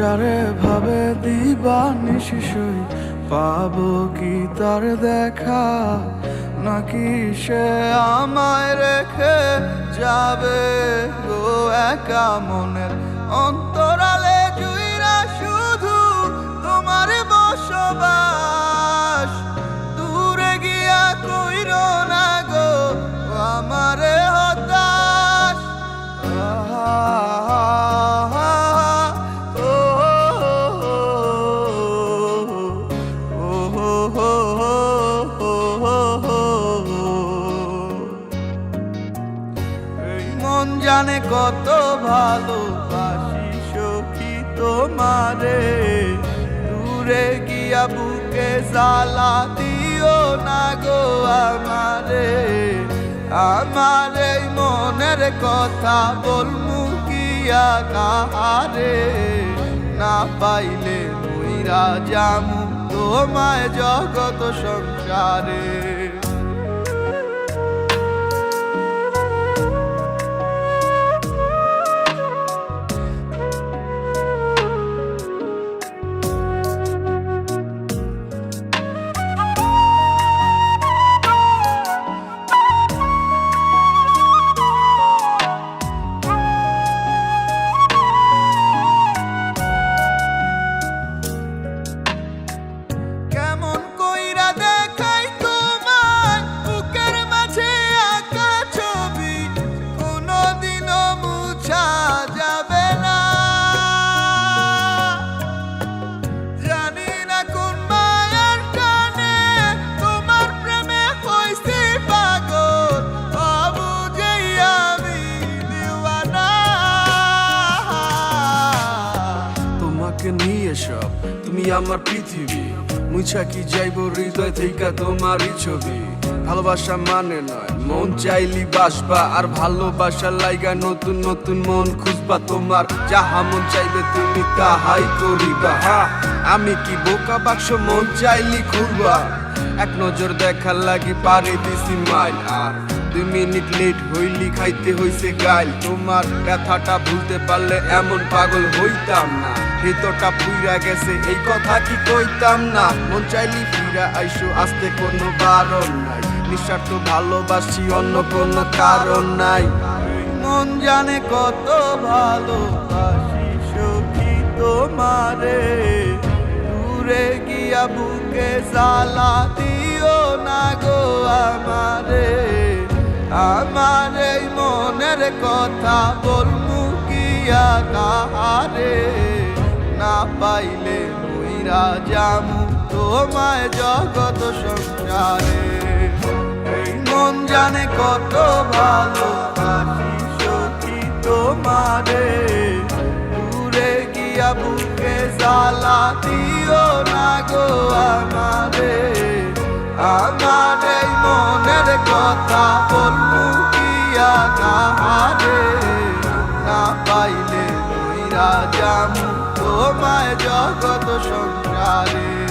যারে ভাবে দিবা শিশুই, পাবো কি তার দেখা? নাকি সে আমায় রেখে যাবে গো একা মনের অন্তরালে জুইরা শুধু তোমার বসবাস? মন জানে কত ভালোবাসি সখী তোমারে। দূরে গিয়া বুকে জ্বালা দিও না গো আমারে। আমার এই মনের কথা বলমু কিয়া কাহারে। না পাইলে মুইরা জামু তোমায় জগত সংসারে। তোমাকে নিয়ে সব তুমি আমার পৃথিবী মুছা কি যাইব হৃদয় থেকে তোমারই ছবি। ভালোবাসা মানে নয়, মন চাইলি বাসবা আর ভালোবাসা লাইগা নতুন নতুন মন খুঁজবা তোমার। যাহা মন চাইবে তুমি তাহাই করিবা। হা, আমি কি বোকা বাক্স মন চাইলি খুলবা? এক নজর দেখার লাগি পারে দিছি মাইল আর দুই মিনিট লেট হইলি, খাইতে হইছে গাইল। তোমার ব্যথাটা ভুলতে পারলে এমন পাগল হইতাম না। ভিতরটা পুইরা গেছে, এই কথা কি কইতাম না। মন চাইলি ফিরা আইসো, আসতে কোনো কারণ নাই। নিঃস্বার্থ ভালোবাসি অন্য কোনো কারণ নাই। মন জানে কত ভালোবাসি, সখী তোমারে। দূরে গিয়া বুকে জ্বালা দিও না গো আমারে। মনের কথা বলমু কিয়া কাহারে না পাইলে মুইরা জামু তোমায় জগত সংসারে। এই মন জানে কত ভালোবাসি সখী তোমারে। দূরে গিয়া বুকে জ্বালা দিও না গো আমারে। আমার পাইলে মইরা জামু তোমায় জগত সংসারে